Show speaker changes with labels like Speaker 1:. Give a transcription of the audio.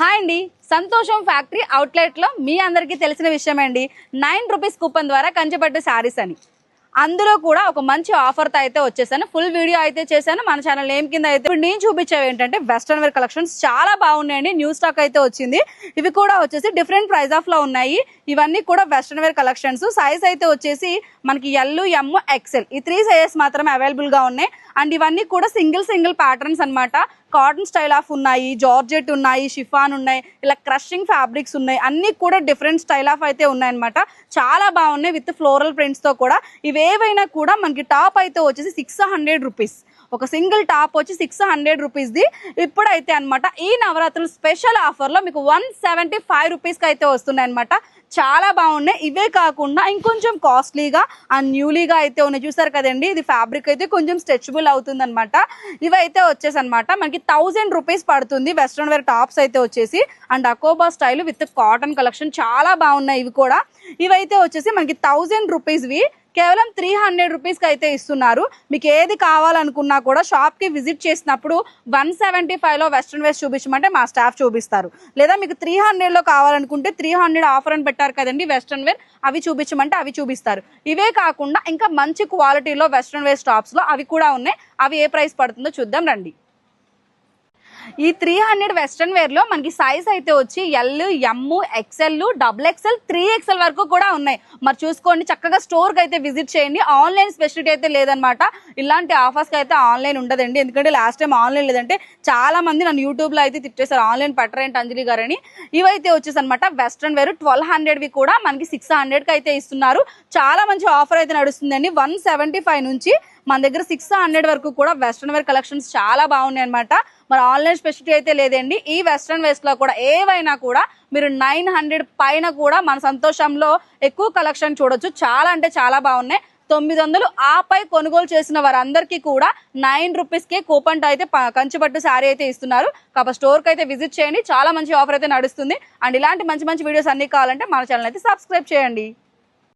Speaker 1: Hi అండి. సంతోషం factory అవుట్లెట్లో మీ అందరికీ తెలిసిన విషయం అండి నైన్ రూపీస్ కూపన్ ద్వారా కంచిపట్టు శారీస్ అని. అందులో కూడా ఒక మంచి ఆఫర్తో అయితే వచ్చేసాను. ఫుల్ వీడియో అయితే చేశాను. మన ఛానల్ ఏం కింద అయితే ఇప్పుడు నేను చూపించేవి ఏంటంటే వెస్ట్రన్ వేర్ కలెక్షన్స్ చాలా బాగున్నాయండి. న్యూ స్టాక్ అయితే వచ్చింది. ఇవి కూడా వచ్చేసి డిఫరెంట్ ప్రైస్ ఆఫ్లో ఉన్నాయి. ఇవన్నీ కూడా వెస్ట్రన్ వేర్ కలెక్షన్స్. సైజ్ అయితే వచ్చేసి మనకి ఎల్లు ఎమ్ ఎక్సెల్ ఈ త్రీ సైజెస్ మాత్రమే అవైలబుల్గా ఉన్నాయి. అండ్ ఇవన్నీ కూడా సింగిల్ సింగిల్ ప్యాటర్న్స్ అనమాట కాటన్ స్టైల్ ఆఫ్ ఉన్నాయి జార్జెట్ ఉన్నాయి షిఫాన్ ఉన్నాయి ఇలా క్రషింగ్ ఫ్యాబ్రిక్స్ ఉన్నాయి. అన్ని కూడా డిఫరెంట్ స్టైల్ ఆఫ్ అయితే ఉన్నాయన్నమాట. చాలా బాగున్నాయి విత్ ఫ్లోరల్ ప్రింట్స్తో కూడా. ఏవైనా కూడా మనకి టాప్ అయితే వచ్చేసి సిక్స్ హండ్రెడ్ రూపీస్. ఒక సింగిల్ టాప్ వచ్చి సిక్స్ హండ్రెడ్ రూపీస్ది. ఇప్పుడైతే అనమాట ఈ నవరాత్రులు స్పెషల్ ఆఫర్లో మీకు వన్ సెవెంటీ ఫైవ్ రూపీస్కి అయితే వస్తున్నాయి అనమాట చాలా బాగున్నాయి. ఇవే కాకుండా ఇంకొంచెం కాస్ట్లీగా అండ్ న్యూలీగా అయితే ఉన్నాయి. చూసారు కదండి? ఇది ఫ్యాబ్రిక్ అయితే కొంచెం స్ట్రెచబుల్ అవుతుంది అనమాట ఇవైతే వచ్చేసి అనమాట మనకి థౌజండ్ రూపీస్ పడుతుంది. వెస్ట్రన్ వేర్ టాప్స్ అయితే వచ్చేసి అండ్ అకోబా స్టైల్ విత్ కాటన్ కలెక్షన్. చాలా బాగున్నాయి ఇవి కూడా. ఇవైతే వచ్చేసి మనకి థౌజండ్ రూపీస్వి కేవలం త్రీ హండ్రెడ్ రూపీస్కి అయితే ఇస్తున్నారు. మీకు ఏది కావాలనుకున్నా కూడా షాప్కి విజిట్ చేసినప్పుడు వన్ సెవెంటీ ఫైవ్లో వెస్ట్రన్ వేస్ట్ చూపించమంటే మా స్టాఫ్ చూపిస్తారు. లేదా మీకు త్రీ హండ్రెడ్లో కావాలనుకుంటే త్రీ హండ్రెడ్ ఆఫర్ అని పెట్టారు కదండి వెస్ట్రన్ వేర్ అవి చూపించమంటే అవి చూపిస్తారు. ఇవే కాకుండా ఇంకా మంచి క్వాలిటీలో వెస్ట్రన్ వేర్ స్టాప్స్లో అవి కూడా ఉన్నాయి. అవి ఏ ప్రైస్ పడుతుందో చూద్దాం రండి. ఈ త్రీ హండ్రెడ్ వెస్ట్రన్ వేర్లో మనకి సైజ్ అయితే వచ్చి L M XL double XL three XL వరకు కూడా ఉన్నాయి. మరి చూసుకోండి చక్కగా స్టోర్కి అయితే విజిట్ చేయండి. ఆన్లైన్ స్పెషలిటీ అయితే లేదనమాట. ఇలాంటి ఆఫర్స్కి అయితే ఆన్లైన్ ఉండదండి. ఎందుకంటే లాస్ట్ టైం ఆన్లైన్ లేదంటే చాలా మంది నన్ను యూట్యూబ్లో అయితే తిట్టేశారు. ఆన్లైన్ పట్టరేంటి అంజలి గారని. ఇవైతే వచ్చేసి అనమాట వెస్ట్రన్ వేర్ ట్వెల్వ్ హండ్రెడ్ వి కూడా మనకి సిక్స్ హండ్రెడ్కి అయితే ఇస్తున్నారు. చాలా మంచి ఆఫర్ అయితే నడుస్తుందండి. వన్ సెవెంటీ ఫైవ్ నుంచి మన దగ్గర సిక్స్ హండ్రెడ్ వరకు కూడా వెస్ట్రన్ వేర్ కలెక్షన్స్ చాలా బాగున్నాయి అనమాట మరి ఆన్లైన్ స్పెషలిటీ అయితే లేదండి. ఈ వెస్ట్రన్ వేస్ట్లో కూడా ఏవైనా కూడా మీరు నైన్ హండ్రెడ్ పైన కూడా మన సంతోషంలో ఎక్కువ కలెక్షన్ చూడొచ్చు. చాలా అంటే చాలా బాగున్నాయి. తొమ్మిది వందలు ఆపై కొనుగోలు చేసిన వారందరికీ కూడా నైన్ రూపీస్కే కూపన్ అయితే కంచిపట్టు శారీ అయితే ఇస్తున్నారు. కాబట్టి స్టోర్కి అయితే విజిట్ చేయండి. చాలా మంచి ఆఫర్ అయితే నడుస్తుంది. అండ్ ఇలాంటి మంచి మంచి వీడియోస్ అన్ని కావాలంటే మన ఛానల్ అయితే సబ్స్క్రైబ్ చేయండి.